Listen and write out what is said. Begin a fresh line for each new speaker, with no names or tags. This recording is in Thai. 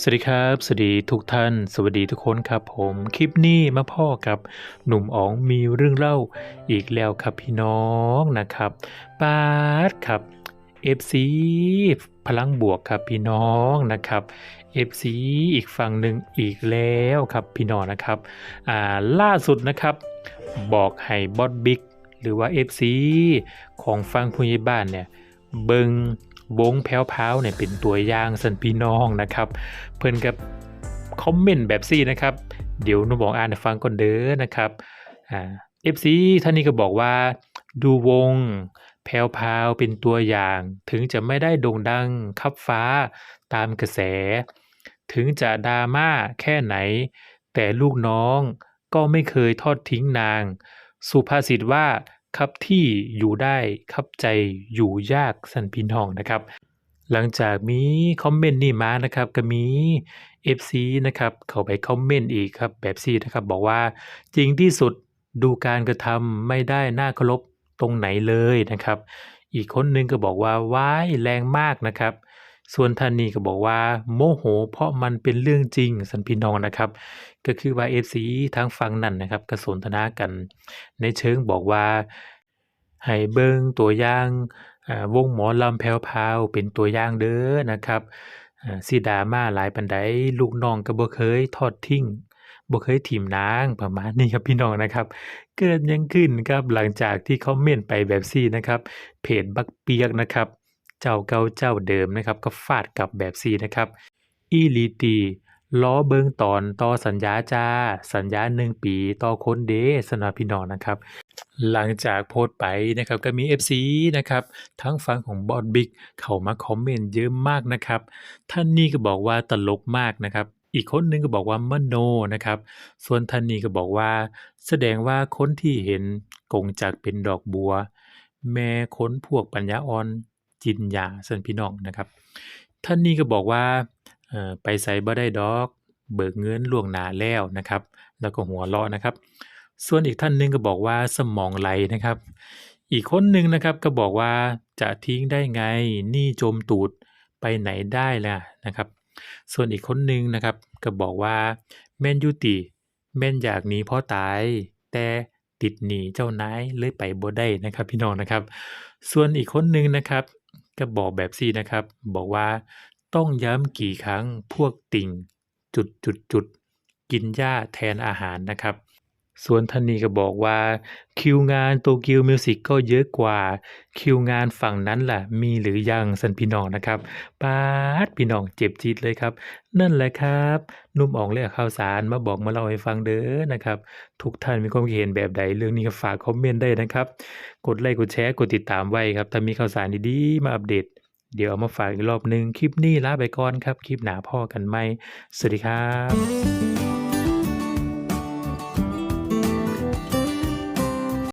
สวัสดีครับ สวัสดีทุกท่าน สวัสดีทุกคนครับผมคลิปนี้มาพ่อกับหนุ่มอ๋องมีเรื่องเล่าอีกแล้วครับพี่น้องนะครับปาดครับ FC พลังบวกครับพี่น้องนะครับ FC อีกฝั่งหนึ่งอีกแล้วครับพี่น้องนะครับอ่าล่าสุดนะครับบอกให้บอสบิ๊กหรือว่า FC ของฟังผู้ใหญ่บ้านเนี่ยเบิง วงแพ้วๆเนี่ยเป็นตัวอย่างสันพี่น้องนะครับ เพิ่อนกับคอมเมนต์แบบซี่นะครับ เดี๋ยวหนูบอกอ่านให้ฟังก่อนเด้อนะครับอ่า FC ท่านนี้ก็บอกว่าดูวงแพรวๆเป็นตัวอย่าง ถึงจะไม่ได้โด่งดังคับฟ้าตามกระแส ถึงจะดราม่าแค่ไหน แต่ลูกน้องก็ไม่เคยทอดทิ้งนาง สุภาษิตว่า ครับที่อยู่ได้ครับใจอยู่ยากสันพี่น้องนะครับ หลังจากมีคอมเมนต์นี่มานะครับก็มี FC นะครับเข้าไปคอมเมนต์อีกครับแบบซี่นะครับบอกว่าจริงที่สุดดูการกระทำไม่ได้น่าเคารพตรงไหนเลยนะครับ อีกคนนึงก็บอกว่าว้ายแรงมากนะครับ ส่วนท่านนี้ก็บอกว่าโมโห เพราะมันเป็นเรื่องจริงสันพี่น้องนะครับ ก็คือว่า FC ทางฝั่งนั้นนะครับก็สนทนากัน ในเชิงบอกว่าให้เบิ่งตัวอย่างวงหมอลำแพรวเป็นตัวอย่างเด้อนะครับอ่าสิดาม่าหลายปานใดลูกน้องก็บ่เคยทอดทิ้งบ่เคยถิ้มนางประมาณนี้ครับพี่น้องนะครับ เกิดยังขึ้นครับหลังจากที่คอมเม่นไปแบบซี่นะครับ เพจบักเปียกนะครับ เจ้าเก่าเจ้าเดิมนะครับ ก็ฟาดกลับแบบซีนะครับ อีลีตีล้อเบิงตอนต่อสัญญาจ้า สัญญา1ปีต่อคนเดสำหรับพี่น้องนะครับ หลังจากโพสต์ไปนะครับก็มี FC นะครับ ทั้งฝั่งของบอสบิ๊กเข้ามาคอมเมนต์เยอะมากนะครับ ท่านนี้ก็บอกว่าตลกมากนะครับ อีกคนหนึงก็บอกว่ามโนนะครับ ส่วนท่านนี้ก็บอกว่า แสดงว่าคนที่เห็นกงจักเป็นดอกบัว แม่ค้นพวกปัญญาอ่อน จินยาซั่นพี่น้องนะครับ ท่านนี้ก็บอกว่าไปไสบ่ได้ดอก เบิกเงินล่วงหน้าแล้วนะครับ แล้วก็หัวเราะนะครับ ส่วนอีกท่านหนึ่งก็บอกว่าสมองไหลนะครับ อีกคนหนึ่งนะครับก็บอกว่าจะทิ้งได้ไงนี่จมตูดไปไหนได้ล่ะนะครับ ส่วนอีกคนหนึ่งนะครับก็บอกว่าแม่นยุติแม่นอยากหนีเพราะตาย แต่ติดหนีเจ้านายเลยไปบ่ได้นะครับ พี่น้องนะครับ ส่วนอีกคนหนึ่งนะครับ ก็บอกแบบซี่นะครับ บอกว่าต้องย้ำกี่ครั้งพวกติ่งจุดจุดจุดกินหญ้าแทนอาหารนะครับ ส่วนท่านนี้ก็บอกว่า คิวงานโตเกียวมิวสิกก็เยอะกว่า คิวงานฝั่งนั้นล่ะ มีหรือยังสันพี่น้องนะครับปาดพี่น้องเจ็บจิตเลยครับ นั่นแหละครับนุ่มอ๋องเลือกข่าวสารมาบอกมาเล่าให้ฟังเด้อนะครับ ทุกท่านมีความคิดเห็นแบบใดเรื่องนี้ก็ฝากคอมเมนต์ได้นะครับ กดไลค์กดแชร์กดติดตามไว้ครับถ้ามีข่าวสารดีๆมาอัปเดต เดี๋ยวเอามาฝากอีกรอบหนึ่งคลิปนี้ลาไปก่อนครับคลิปหนาพ่อกันไหมสวัสดีครับ